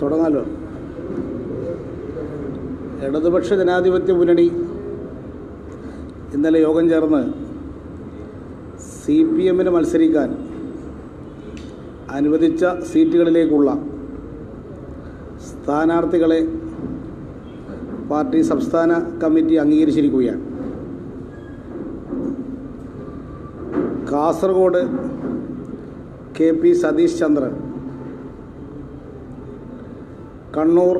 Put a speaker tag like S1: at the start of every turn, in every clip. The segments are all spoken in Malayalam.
S1: തുടങ്ങാലോ? ഇടതുപക്ഷ ജനാധിപത്യ മുന്നണി ഇന്നലെ യോഗം ചേർന്ന് സി പി എമ്മിന് മത്സരിക്കാൻ അനുവദിച്ച സീറ്റുകളിലേക്കുള്ള സ്ഥാനാർത്ഥികളെ പാർട്ടി സംസ്ഥാന committee അംഗീകരിച്ചിരിക്കുകയാണ്. Kasaragod K P Satheesh Chandran Kannur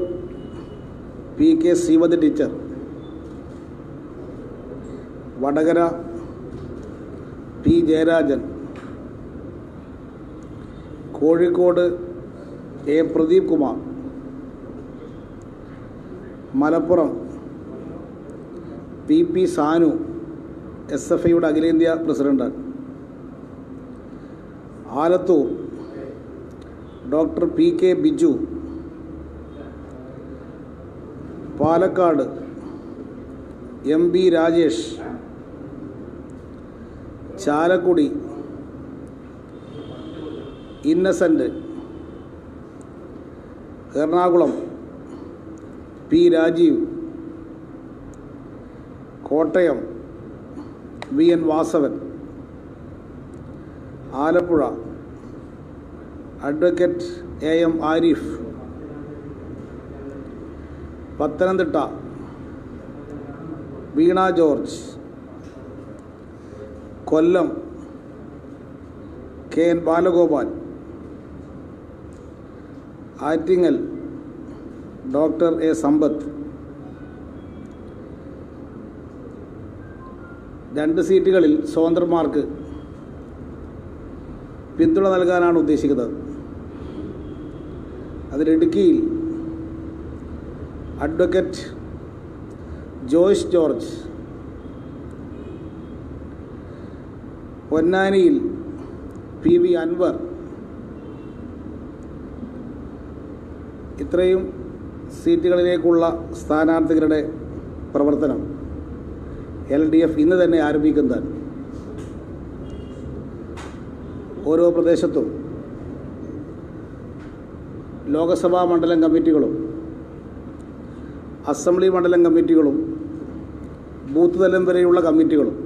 S1: P K Sreemathi teacher Vadakara P Jayarajan Kozhikode A Pradeep Kumar Malappuram P P Sanu S F ഐയുടെ അഖിലേന്ത്യാ president Alathur doctor P K Biju Palakkad M B Rajesh Chalakudy Innocent Ernakulam P Rajeev Kottayam V N Vasavan Alappuzha advocate A M Arif Pathanamthitta. Veena George. Kollam. K N Balagopal. Attingal. Doctor A Sampath. രണ്ട് സീറ്റുകളിൽ സ്വതന്ത്രന്മാർക്ക് പിന്തുണ നൽകാനാണ് ഉദ്ദേശിക്കുന്നത്. അതിൽ ഇടുക്കിയിൽ അഡ്വക്കേറ്റ് ജോയ്സ് ജോർജ്. പൊന്നാനിയിൽ പി വി അൻവർ. ഇത്രയും സീറ്റുകളിലേക്കുള്ള സ്ഥാനാർത്ഥികളുടെ പ്രവർത്തനം എൽ ഡി എഫ് ഇന്ന് തന്നെ ആരംഭിക്കുന്നതാണ്. ഓരോ പ്രദേശത്തും ലോകസഭാ മണ്ഡലം കമ്മിറ്റികളും അസംബ്ലി മണ്ഡലം കമ്മിറ്റികളും ബൂത്ത് തലം വരെയുള്ള കമ്മിറ്റികളും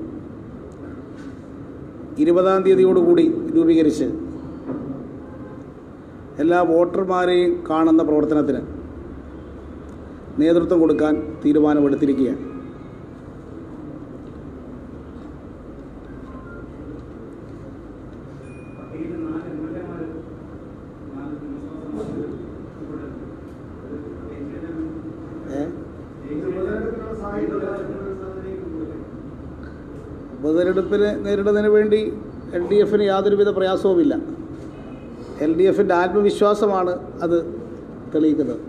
S1: ഇരുപതാം തീയതിയോടുകൂടി രൂപീകരിച്ച് എല്ലാ വോട്ടർമാരെയും കാണുന്ന പ്രവർത്തനത്തിന് നേതൃത്വം കൊടുക്കാൻ തീരുമാനമെടുത്തിരിക്കുകയാണ് ഏ ഉപതെരഞ്ഞെടുപ്പിന് നേരിടുന്നതിന് വേണ്ടി എൽ ഡി എഫിന് യാതൊരുവിധ പ്രയാസവുമില്ല. എൽ ഡി എഫിന്റെ ആത്മവിശ്വാസമാണ് അത് തെളിയിക്കുന്നത്.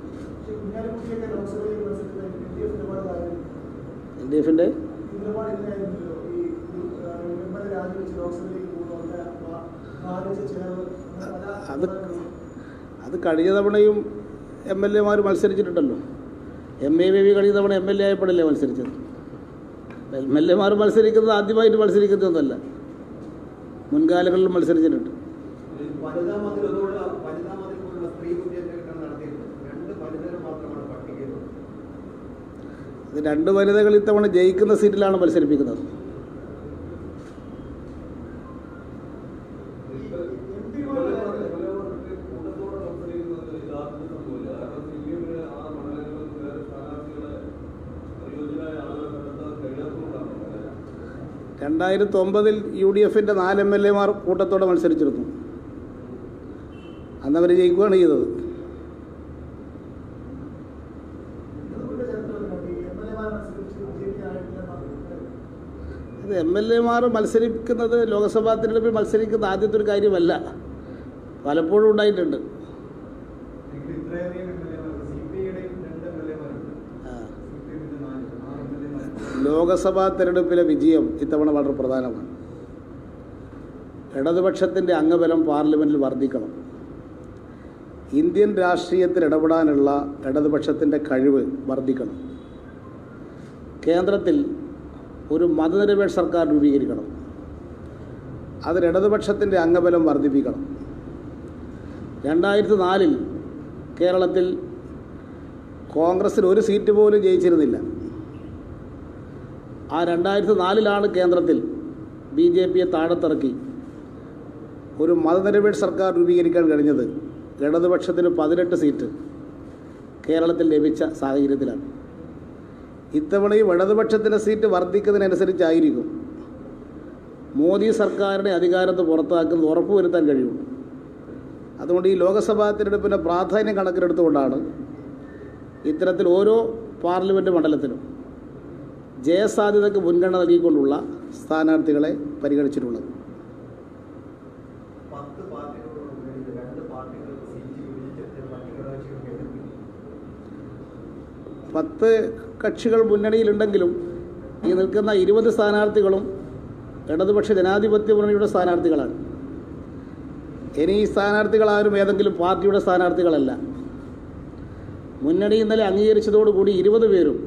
S1: എൽ ഡി എഫിന്റെ അത് അത് കഴിഞ്ഞ തവണയും എം എൽ എമാർ മത്സരിച്ചിട്ടുണ്ടല്ലോ. എം എ ബേബി കഴിഞ്ഞ തവണ എം എൽ എ ആയപ്പോഴല്ലേ മത്സരിച്ചത്. എം എൽ എമാർ മത്സരിക്കുന്നത് ആദ്യമായിട്ട് മത്സരിക്കുന്നതൊന്നുമല്ല. മുൻകാലങ്ങളിൽ മത്സരിച്ചിട്ടുണ്ട്.
S2: രണ്ട് വനിതകൾ
S1: ഇത്തവണ ജയിക്കുന്ന സീറ്റിലാണ് മത്സരിപ്പിക്കുന്നത്. രണ്ടായിരത്തി ഒമ്പതിൽ യു ഡി എഫിന്റെ നാല് എം എൽ എമാർ കൂട്ടത്തോടെ മത്സരിച്ചിരുന്നു. അന്ന് അവർ ജയിക്കുകയാണ് ചെയ്തത്. അത് എം എൽ എമാർ മത്സരിക്കുന്നത് ലോക്സഭാ തിരഞ്ഞെടുപ്പിൽ മത്സരിക്കുന്ന ആദ്യത്തെ ഒരു കാര്യമല്ല. പലപ്പോഴും ഉണ്ടായിട്ടുണ്ട്
S2: എങ്കിൽ ഇത്രയധികം എം എൽ എമാർ സി പി ഐയുടെയും രണ്ട് എം എൽ എമാരുണ്ട്
S1: ആ.
S2: സി പി എമ്മിന്റെ നാല് ആറ് എം എൽ എമാരുണ്ട്
S1: ലോകസഭാ തെരഞ്ഞെടുപ്പിലെ വിജയം ഇത്തവണ വളരെ പ്രധാനമാണ്. ഇടതുപക്ഷത്തിന്റെ അംഗബലം പാർലമെന്റിൽ വർദ്ധിക്കണം. ഇന്ത്യൻ രാഷ്ട്രീയത്തിൽ ഇടപെടാനുള്ള ഇടതുപക്ഷത്തിന്റെ കഴിവ് വർദ്ധിക്കണം. കേന്ദ്രത്തിൽ ഒരു മതനിരപേക്ഷ സർക്കാർ രൂപീകരിക്കണം. അതിൽ ഇടതുപക്ഷത്തിന്റെ അംഗബലം വർദ്ധിപ്പിക്കണം. രണ്ടായിരത്തി നാലിൽ കേരളത്തിൽ കോൺഗ്രസ്സിന് ഒരു സീറ്റ് പോലും ജയിച്ചിരുന്നില്ല. ആ രണ്ടായിരത്തി നാലിലാണ് കേന്ദ്രത്തിൽ ബി ജെ പിയെ താഴത്തിറക്കി. ഒരു മതനിരപേക്ഷ സർക്കാർ രൂപീകരിക്കാൻ കഴിഞ്ഞത് ഇടതുപക്ഷത്തിന് പതിനെട്ട് സീറ്റ് കേരളത്തിൽ ലഭിച്ച സാഹചര്യത്തിലാണ്. ഇത്തവണയും ഇടതുപക്ഷത്തിന്റെ സീറ്റ് വർദ്ധിക്കുന്നതിനനുസരിച്ചായിരിക്കും മോദി സർക്കാരിനെ അധികാരത്ത് പുറത്താക്കുന്നത് ഉറപ്പുവരുത്താൻ കഴിയും അതുകൊണ്ട് ഈ ലോക്സഭാ തിരഞ്ഞെടുപ്പിന്റെ പ്രാധാന്യം കണക്കിലെടുത്തുകൊണ്ടാണ് ഇത്തരത്തിൽ ഓരോ പാർലമെന്റ് മണ്ഡലത്തിലും ജയസാധ്യതയ്ക്ക് മുൻഗണന നൽകിക്കൊണ്ടുള്ള സ്ഥാനാർത്ഥികളെ പരിഗണിച്ചിട്ടുള്ളത്.
S2: പത്ത്
S1: കക്ഷികൾ മുന്നണിയിലുണ്ടെങ്കിലും ഈ നിൽക്കുന്ന ഇരുപത് സ്ഥാനാർത്ഥികളും ഇടതുപക്ഷ ജനാധിപത്യ മുന്നണിയുടെ സ്ഥാനാർത്ഥികളാണ്. ഇനി ഈ സ്ഥാനാർത്ഥികളാരും ഏതെങ്കിലും പാർട്ടിയുടെ സ്ഥാനാർത്ഥികളല്ല. മുന്നണി ഇന്നലെ അംഗീകരിച്ചതോടുകൂടി ഇരുപത് പേരും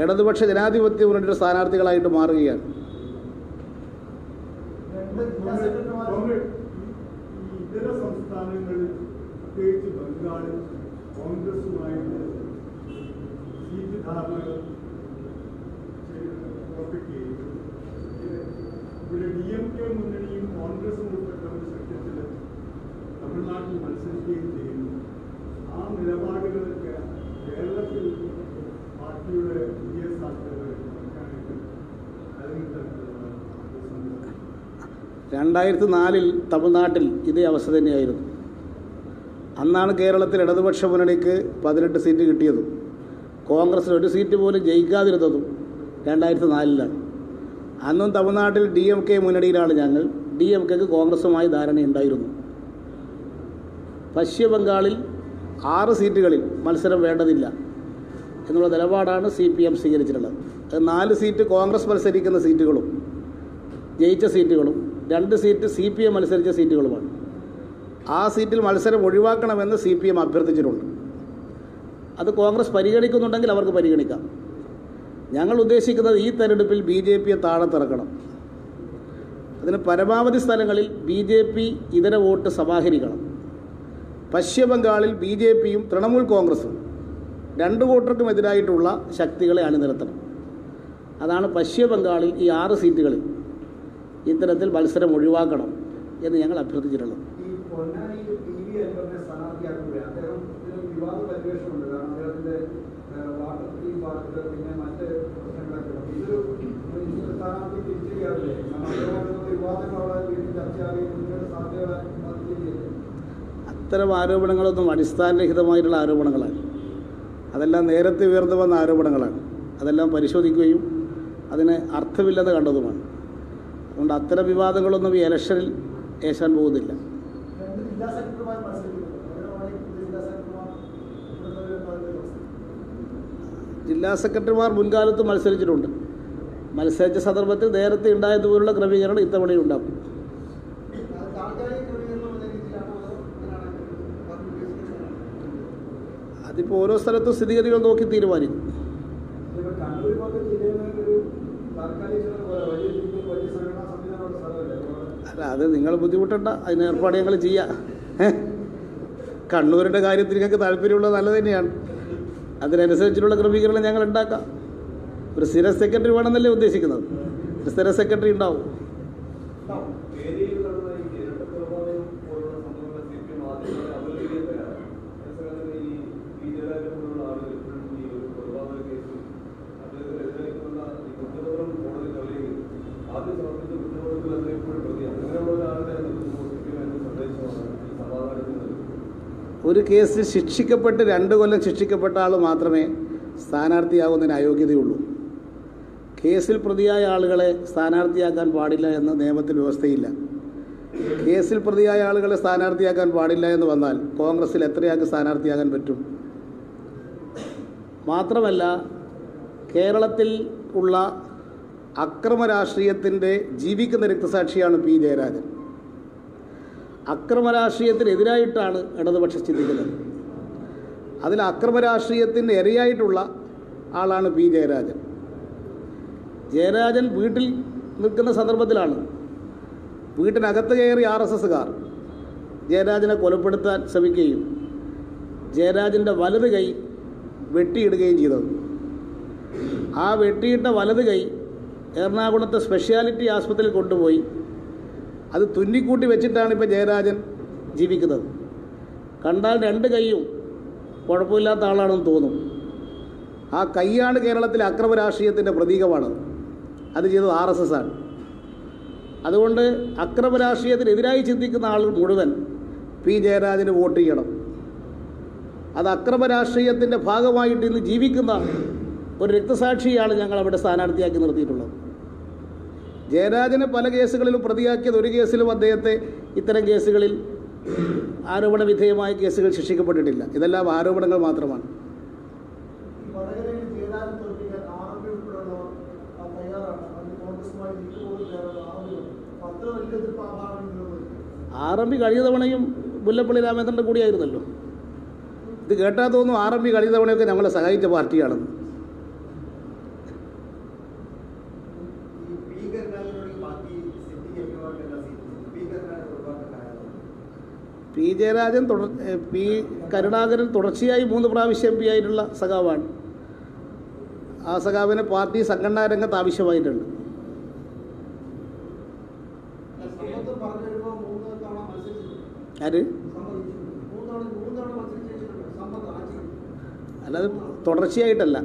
S1: ഇടതുപക്ഷ ജനാധിപത്യ മുന്നണിയുടെ സ്ഥാനാർത്ഥികളായിട്ട് മാറുകയാണ്.
S3: ഇവിടെ തമിഴ്നാട്ടിൽ മത്സരിക്കുകയും ചെയ്യുന്നു. ആ നിലപാടുകളൊക്കെ കേരളത്തിൽ പാർട്ടിയുടെ പുതിയ
S1: രണ്ടായിരത്തി നാലിൽ തമിഴ്നാട്ടിൽ ഇതേ അവസ്ഥ തന്നെയായിരുന്നു. അന്നാണ് കേരളത്തിൽ ഇടതുപക്ഷ മുന്നണിക്ക് പതിനെട്ട് സീറ്റ് കിട്ടിയതും കോൺഗ്രസിന് ഒരു സീറ്റ് പോലും ജയിക്കാതിരുന്നതും രണ്ടായിരത്തി നാലിലാണ് അന്നും തമിഴ്നാട്ടിൽ ഡി എം കെ മുന്നണിയിലാണ് ഞങ്ങൾ ഡി എം കെക്ക് കോൺഗ്രസുമായി ധാരണയുണ്ടായിരുന്നു. പശ്ചിമ ബംഗാളിൽ ആറ് സീറ്റുകളിൽ മത്സരം വേണ്ടതില്ല. എന്നുള്ള നിലപാടാണ് സി പി എം സ്വീകരിച്ചിട്ടുള്ളത്. അത് നാല് സീറ്റ് കോൺഗ്രസ് മത്സരിക്കുന്ന സീറ്റുകളും ജയിച്ച സീറ്റുകളും രണ്ട് സീറ്റ് സി പി എം മത്സരിച്ച സീറ്റുകളുമാണ്. ആ സീറ്റിൽ മത്സരം ഒഴിവാക്കണമെന്ന് സി പി എം അഭ്യർത്ഥിച്ചിട്ടുണ്ട്. അത് കോൺഗ്രസ് പരിഗണിക്കുന്നുണ്ടെങ്കിൽ അവർക്ക് പരിഗണിക്കാം. ഞങ്ങൾ ഉദ്ദേശിക്കുന്നത് ഈ തെരഞ്ഞെടുപ്പിൽ ബി ജെ പിയെ താഴത്തിറക്കണം അതിന് പരമാവധി സ്ഥലങ്ങളിൽ ബി ജെ പി ഇതര വോട്ട് സമാഹരിക്കണം പശ്ചിമബംഗാളിൽ ബി ജെ പിയും തൃണമൂൽ കോൺഗ്രസും. രണ്ട് വോട്ടർക്കും എതിരായിട്ടുള്ള ശക്തികളെ അണിനിരത്തണം. അതാണ് പശ്ചിമ ബംഗാളിൽ ഈ ആറ് സീറ്റുകളിൽ ഇത്തരത്തിൽ മത്സരം ഒഴിവാക്കണം എന്ന് ഞങ്ങൾ അഭ്യർത്ഥിച്ചിട്ടുള്ളത്. അത്തരം ആരോപണങ്ങളൊന്നും അടിസ്ഥാനരഹിതമായിട്ടുള്ള ആരോപണങ്ങളാണ് അതെല്ലാം നേരത്തെ ഉയർന്നു വന്ന ആരോപണങ്ങളാണ്. അതെല്ലാം പരിശോധിക്കുകയും അതിന് അർത്ഥമില്ലെന്ന് കണ്ടതുമാണ്. അതുകൊണ്ട് അത്തരം വിവാദങ്ങളൊന്നും ഈ ഇലക്ഷനിൽ ഏശാൻ പോകുന്നില്ല.
S3: ജില്ലാ സെക്രട്ടറിമാർ
S1: മുൻകാലത്ത് മത്സരിച്ചിട്ടുണ്ട്. മത്സരിച്ച സന്ദർഭത്തിൽ നേരത്തെ ഉണ്ടായതുപോലുള്ള ക്രമീകരണം ഇത്തവണയും ഉണ്ടാകും
S2: താൽക്കാലിക ക്രമീകരണം എന്ന രീതിയിലാണോ അതോ എങ്ങനെയാണ് പാർട്ടി ഉദ്ദേശിക്കുന്നത്
S1: അതിപ്പോൾ ഓരോ സ്ഥലത്തും സ്ഥിതിഗതികൾ നോക്കി തീരുമാനിക്കും. അല്ല അത് നിങ്ങൾ ബുദ്ധിമുട്ടണ്ട. അതിന് ഏർപ്പാട് ഞങ്ങൾ ചെയ്യാം. കണ്ണൂരിന്റെ കണ്ണൂരിന്റെ കാര്യത്തിൽ ഞങ്ങൾക്ക് താല്പര്യമുള്ളത് നല്ലത് തന്നെയാണ്. അതിനനുസരിച്ചിട്ടുള്ള ക്രമീകരണം ഞങ്ങൾ ഉണ്ടാക്കാം. ഒരു സ്ഥിര സെക്രട്ടറി വേണമെന്നല്ലേ ഉദ്ദേശിക്കുന്നത്. ഒരു സ്ഥിര സെക്രട്ടറി ഉണ്ടാവും
S2: ഏരിയയിൽ നടന്ന ഈ ഇരട്ടക്കൊലപാതകം പോലുള്ള സംഭവങ്ങൾ സി പി എം ആദ്യമേ അപലപിക്കുകയാണ് അതേസമയം ഈ പി ജയരാജൻ പോലുള്ള ആളുകൾ ഇപ്പോഴും ഈ ഒരു കൊലപാതക കേസിൽ അദ്ദേഹത്തിനെതിരായിട്ടുള്ള ഈ കുറ്റപത്രം കോടതി തള്ളിയെങ്കിൽ ആദ്യം സമർപ്പിച്ച കുറ്റപത്രത്തിൽ അദ്ദേഹം ഇപ്പോഴും പ്രതിയാണ് അങ്ങനെയുള്ള ഒരാളുടെ സി പി എം എന്ന സന്ദേശമാണ് ഈ സമാധാനത്തിന് നൽകുന്നത്
S1: ഒരു കേസിൽ ശിക്ഷിക്കപ്പെട്ട് രണ്ട് കൊല്ലം ശിക്ഷിക്കപ്പെട്ട ആൾ മാത്രമേ സ്ഥാനാർത്ഥിയാകുന്നതിന് അയോഗ്യതയുള്ളൂ. കേസിൽ പ്രതിയായ ആളുകളെ സ്ഥാനാർത്ഥിയാക്കാൻ പാടില്ല എന്ന നിയമത്തിൽ വ്യവസ്ഥയില്ല. കേസിൽ പ്രതിയായ ആളുകളെ സ്ഥാനാർത്ഥിയാക്കാൻ പാടില്ല എന്ന് വന്നാൽ കോൺഗ്രസിൽ എത്രയാൾക്ക് സ്ഥാനാർത്ഥിയാകാൻ പറ്റും? മാത്രമല്ല കേരളത്തിൽ ഉള്ള അക്രമ രാഷ്ട്രീയത്തിന്റെ ജീവിക്കുന്ന രക്തസാക്ഷിയാണ് പി ജയരാജൻ. അക്രമ രാഷ്ട്രീയത്തിനെതിരായിട്ടാണ് ഇടതുപക്ഷം ചിന്തിക്കുന്നത്. അതിൽ അക്രമ രാഷ്ട്രീയത്തിന്റെ ഇരയായിട്ടുള്ള ആളാണ് പി ജയരാജൻ. ജയരാജൻ വീട്ടിൽ നിൽക്കുന്ന സന്ദർഭത്തിലാണ് വീട്ടിനകത്ത് കയറി ആർ എസ് എസ്സുകാർ ജയരാജനെ കൊലപ്പെടുത്താൻ ശ്രമിക്കുകയും ജയരാജന്റെ വലത് കൈ വെട്ടിയിടുകയും ചെയ്തത്. ആ വെട്ടിയിട്ട വലത് കൈ എറണാകുളത്തെ സ്പെഷ്യാലിറ്റി ആസ്പത്രിയിൽ കൊണ്ടുപോയി അത് തുന്നിക്കൂട്ടി വെച്ചിട്ടാണ് ഇപ്പോൾ ജയരാജൻ ജീവിക്കുന്നത്. കണ്ടാൽ രണ്ട് കൈയും കുഴപ്പമില്ലാത്ത ആളാണെന്ന് തോന്നും. ആ കൈയാണ് കേരളത്തിലെ അക്രമ രാഷ്ട്രീയത്തിന്റെ പ്രതീകമാണ്. അത് ചെയ്തത് ആർ എസ് എസ് ആണ്. അതുകൊണ്ട് അക്രമ രാഷ്ട്രീയത്തിനെതിരായി ചിന്തിക്കുന്ന ആൾ മുഴുവൻ പി ജയരാജന് വോട്ട് ചെയ്യണം. അത് അക്രമ രാഷ്ട്രീയത്തിന്റെ ഭാഗമായിട്ട് ഇന്ന് ജീവിക്കുന്ന ഒരു രക്തസാക്ഷിയാണ് ഞങ്ങൾ അവിടെ സ്ഥാനാർത്ഥിയാക്കി നിർത്തിയിട്ടുള്ളത്. ജയരാജനെ പല കേസുകളിലും പ്രതിയാക്കിയത് ഒരു കേസിലും അദ്ദേഹത്തെ ഇത്തരം കേസുകളിൽ ആരോപണ വിധേയമായ കേസുകൾ ശിക്ഷിക്കപ്പെട്ടിട്ടില്ല. ഇതെല്ലാം ആരോപണങ്ങൾ മാത്രമാണ്.
S3: ആർ എം പി
S1: കഴിഞ്ഞ തവണയും മുല്ലപ്പള്ളി രാമചന്ദ്രന്റെ കൂടിയായിരുന്നല്ലോ. ഇത് കേട്ടാൽ തോന്നുന്നു ആർ എം പി കഴിഞ്ഞ തവണയൊക്കെ ഞങ്ങളെ സഹായിച്ച പാർട്ടിയാണെന്ന്
S4: ഈ പി കരുണാകരനോട് ബാക്കി സിറ്റിംഗ് എംപിമാർക്ക് എല്ലാ സീറ്റും പി കരുണാകരൻ ഒഴിവാക്കണ്ടായിരുന്നു
S1: പി ജയരാജൻ തുടർ പി കരുണാകരൻ തുടർച്ചയായി മൂന്ന് പ്രാവശ്യം എം പി ആയിട്ടുള്ള സഖാവാണ്. ആ സഖാവിന് പാർട്ടി സംഘടനാ രംഗത്ത് ആവശ്യമായിട്ടുണ്ട്. ആര്? അല്ലാതെ തുടർച്ചയായിട്ടല്ല.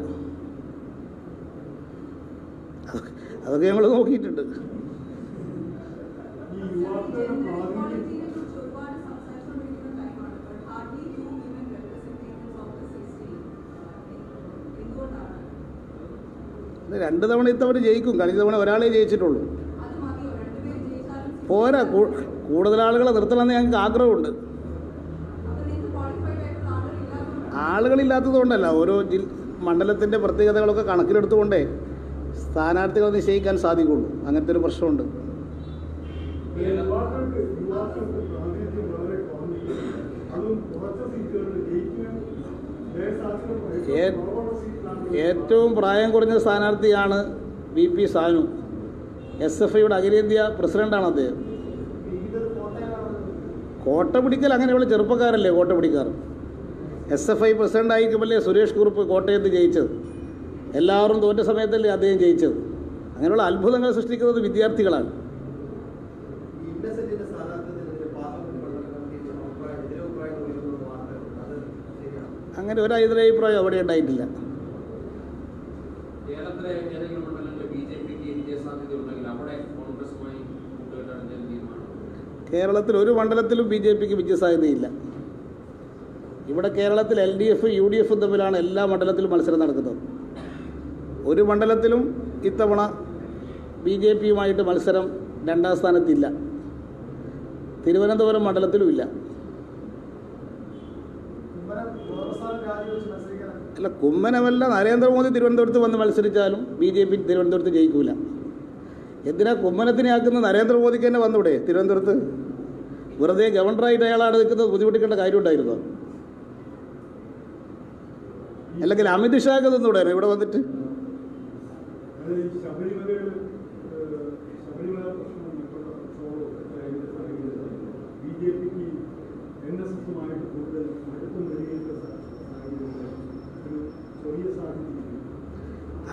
S1: അതൊക്കെ- അതൊക്കെ ഞങ്ങൾ നോക്കിയിട്ടുണ്ട്. രണ്ട് തവണ ഇത്തവണ ജയിക്കും. കഴിഞ്ഞ തവണ ഒരാളെ ജയിച്ചിട്ടുള്ളൂ. പോരാ. കൂടുതൽ ആളുകളെ നിർത്തണമെന്ന് ഞങ്ങൾക്ക് ആഗ്രഹമുണ്ട്. ആളുകളില്ലാത്തതുകൊണ്ടല്ല. ഓരോ ജിൽ മണ്ഡലത്തിന്റെ പ്രത്യേകതകളൊക്കെ കണക്കിലെടുത്തുകൊണ്ടേ സ്ഥാനാർത്ഥികളെ നിശ്ചയിക്കാൻ സാധിക്കുള്ളൂ. അങ്ങനത്തെ ഒരു പ്രശ്നമുണ്ട്. ഏ- ഏറ്റവും പ്രായം കുറഞ്ഞ സ്ഥാനാർത്ഥിയാണ് V P Sanu. S F ഐയുടെ അഖിലേന്ത്യാ പ്രസിഡന്റാണ് അദ്ദേഹം. കോട്ട പിടിക്കൽ അങ്ങനെയുള്ള ചെറുപ്പക്കാരല്ലേ കോട്ട പിടിക്കാറ്? എസ് എഫ് ഐ പ്രസിഡന്റ് ആയിരിക്കുമല്ലേ സുരേഷ് കുറുപ്പ് കോട്ടയത്ത് ജയിച്ചത്? എല്ലാവരും തോറ്റ സമയത്തല്ലേ അദ്ദേഹം ജയിച്ചത്? അങ്ങനെയുള്ള അത്ഭുതങ്ങൾ സൃഷ്ടിക്കുന്നത് വിദ്യാർത്ഥികളാണ്. അങ്ങനെ ഒരു എതിരഭിപ്രായം അവിടെ ഉണ്ടായിട്ടില്ല.
S5: കേരളത്തിലെ ഏതെങ്കിലും മണ്ഡലങ്ങളിൽ ബി ജെ പിക്ക് വിജയസാധ്യത ഉണ്ടെങ്കിൽ അവിടെ കോൺഗ്രസുമായി
S1: കേരളത്തിൽ ഒരു മണ്ഡലത്തിലും ബി ജെ പിക്ക് വിജയസാധ്യതയില്ല. ഇവിടെ കേരളത്തിൽ L D F U D എഫും തമ്മിലാണ് എല്ലാ മണ്ഡലത്തിലും മത്സരം നടക്കുന്നത്. ഒരു മണ്ഡലത്തിലും ഇത്തവണ ബി ജെ പിയുമായിട്ട് മത്സരം രണ്ടാം സ്ഥാനത്തില്ല. തിരുവനന്തപുരം മണ്ഡലത്തിലും ഇല്ല. അല്ല കുമ്മനമല്ല നരേന്ദ്രമോദി തിരുവനന്തപുരത്ത് വന്ന് മത്സരിച്ചാലും ബി ജെ പി തിരുവനന്തപുരത്ത് ജയിക്കൂല. എന്തിനാ കുമ്മനത്തിനെ ആക്കുന്ന നരേന്ദ്രമോദിക്ക് തന്നെ വന്നൂടെ തിരുവനന്തപുരത്ത്? വെറുതെ ഗവർണറായിട്ട് അയാളാണ് നിൽക്കുന്നത് ബുദ്ധിമുട്ടിക്കേണ്ട കാര്യമുണ്ടായിരുന്നോ? അല്ലെങ്കിൽ അമിത് ഷാക്ക് നിന്നൂടെ ഇവിടെ വന്നിട്ട്?
S6: ശബരിമല ജെ പിക്ക് എൻ എസ് എസുമായിട്ട് കൂടുതൽ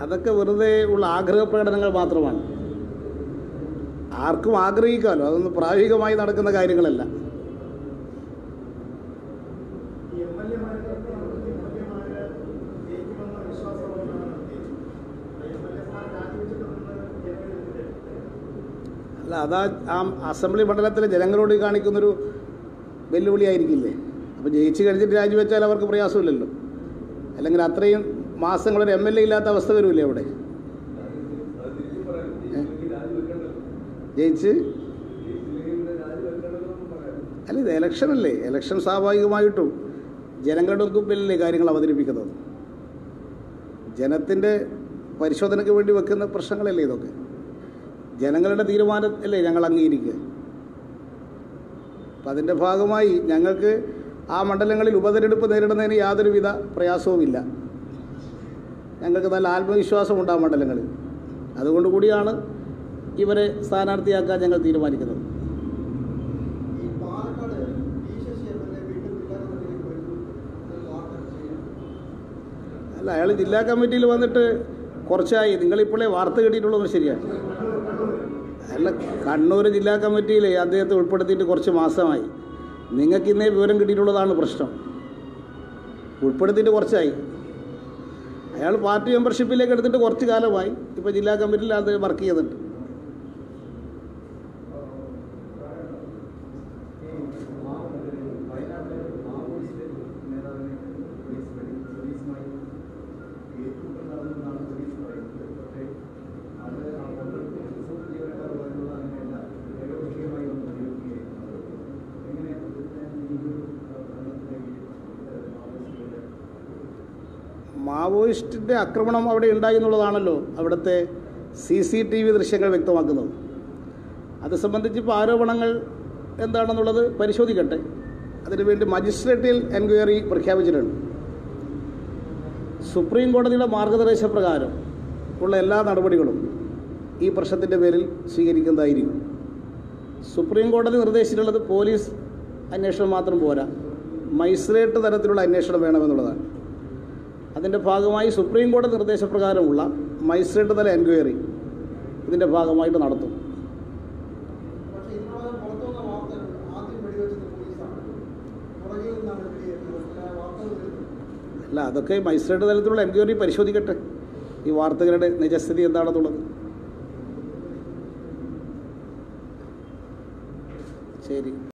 S1: അതൊക്കെ വെറുതെ ഉള്ള ആഗ്രഹ പ്രകടനങ്ങൾ മാത്രമാണ്. ആർക്കും ആഗ്രഹിക്കാമല്ലോ. അതൊന്നും പ്രായോഗികമായി നടക്കുന്ന കാര്യങ്ങളല്ല. അല്ല അതാ ആ അസംബ്ലി മണ്ഡലത്തിലെ ജനങ്ങളോട് കാണിക്കുന്നൊരു വെല്ലുവിളിയായിരിക്കില്ലേ? അപ്പോൾ ജയിച്ചു കഴിഞ്ഞിട്ട് രാജിവെച്ചാൽ അവർക്ക് പ്രയാസമില്ലല്ലോ. അല്ലെങ്കിൽ അത്രയും മാസങ്ങളൊരു എം എൽ എ ഇല്ലാത്ത അവസ്ഥ വരില്ലേ അവിടെ? ജയിച്ച്? അല്ല ഇത് അല്ലേ? ഇലക്ഷൻ സ്വാഭാവികമായിട്ടും ജനങ്ങളുടെ മുമ്പിലല്ലേ കാര്യങ്ങൾ അവതരിപ്പിക്കുന്നത്? ജനത്തിന്റെ പരിശോധനയ്ക്ക് വേണ്ടി വെക്കുന്ന പ്രശ്നങ്ങളല്ലേ ഇതൊക്കെ? ജനങ്ങളുടെ തീരുമാനമല്ലേ ഞങ്ങൾ അംഗീകരിക്കുക? അപ്പം അതിന്റെ ഭാഗമായി ഞങ്ങൾക്ക് ആ മണ്ഡലങ്ങളിൽ ഉപതെരഞ്ഞെടുപ്പ് നേരിടുന്നതിന് യാതൊരുവിധ പ്രയാസവുമില്ല. ഞങ്ങൾക്ക് നല്ല ആത്മവിശ്വാസമുണ്ട് ആ മണ്ഡലങ്ങളിൽ. അതുകൊണ്ട് കൂടിയാണ് ഇവരെ സ്ഥാനാർത്ഥിയാക്കാൻ ഞങ്ങൾ തീരുമാനിക്കുന്നത്. അല്ല അയാൾ ജില്ലാ കമ്മിറ്റിയിൽ വന്നിട്ട് കുറച്ചായി. നിങ്ങളിപ്പോഴേ വാർത്ത കേട്ടിട്ടുള്ളത് ശരിയാണ് അല്ല കണ്ണൂർ ജില്ലാ കമ്മിറ്റിയിൽ അദ്ദേഹത്തെ ഉൾപ്പെടുത്തിയിട്ട് കുറച്ച് മാസമായി. നിങ്ങൾക്ക് ഇന്നേ വിവരം കിട്ടിയിട്ടുള്ളതാണ് പ്രശ്നം. ഉൾപ്പെടുത്തിയിട്ട് കുറച്ചായി. അയാൾ പാർട്ടി മെമ്പർഷിപ്പിലേക്ക് എടുത്തിട്ട് കുറച്ച് കാലമായി. ഇപ്പോൾ ജില്ലാ കമ്മിറ്റിയിൽ അത് വർക്ക് ചെയ്യുന്നുണ്ട്. മാവോയിസ്റ്റിന്റെ ആക്രമണം അവിടെ ഉണ്ടായി എന്നുള്ളതാണല്ലോ അവിടുത്തെ സി സി ടി വി ദൃശ്യങ്ങൾ വ്യക്തമാക്കുന്നത്. അത് സംബന്ധിച്ച് ഇപ്പോൾ ആരോപണങ്ങൾ എന്താണെന്നുള്ളത് പരിശോധിക്കട്ടെ. അതിനുവേണ്ടി മജിസ്ട്രേറ്റിൽ എൻക്വയറി പ്രഖ്യാപിച്ചിട്ടുണ്ട്. സുപ്രീം കോടതിയുടെ മാർഗനിർദ്ദേശപ്രകാരം ഉള്ള എല്ലാ നടപടികളും ഈ പ്രശ്നത്തിന്റെ പേരിൽ സ്വീകരിക്കുന്നതായിരിക്കും. സുപ്രീം കോടതി നിർദ്ദേശിച്ചിട്ടുള്ളത് പോലീസ് അന്വേഷണം മാത്രം പോരാ. മജിസ്ട്രേറ്റ് തരത്തിലുള്ള അന്വേഷണം വേണമെന്നുള്ളതാണ്. അതിന്റെ ഭാഗമായി സുപ്രീം കോടതി നിർദ്ദേശപ്രകാരമുള്ള മജിസ്ട്രേറ്റ് തല എൻക്വയറി ഇതിന്റെ ഭാഗമായിട്ട് നടത്തും. അല്ല അതൊക്കെ മജിസ്ട്രേറ്റ് തലത്തിലുള്ള എൻക്വയറി പരിശോധിക്കട്ടെ. ഈ വാർത്തകളുടെ നിജസ്ഥിതി എന്താണെന്നുള്ളത്. ശരി.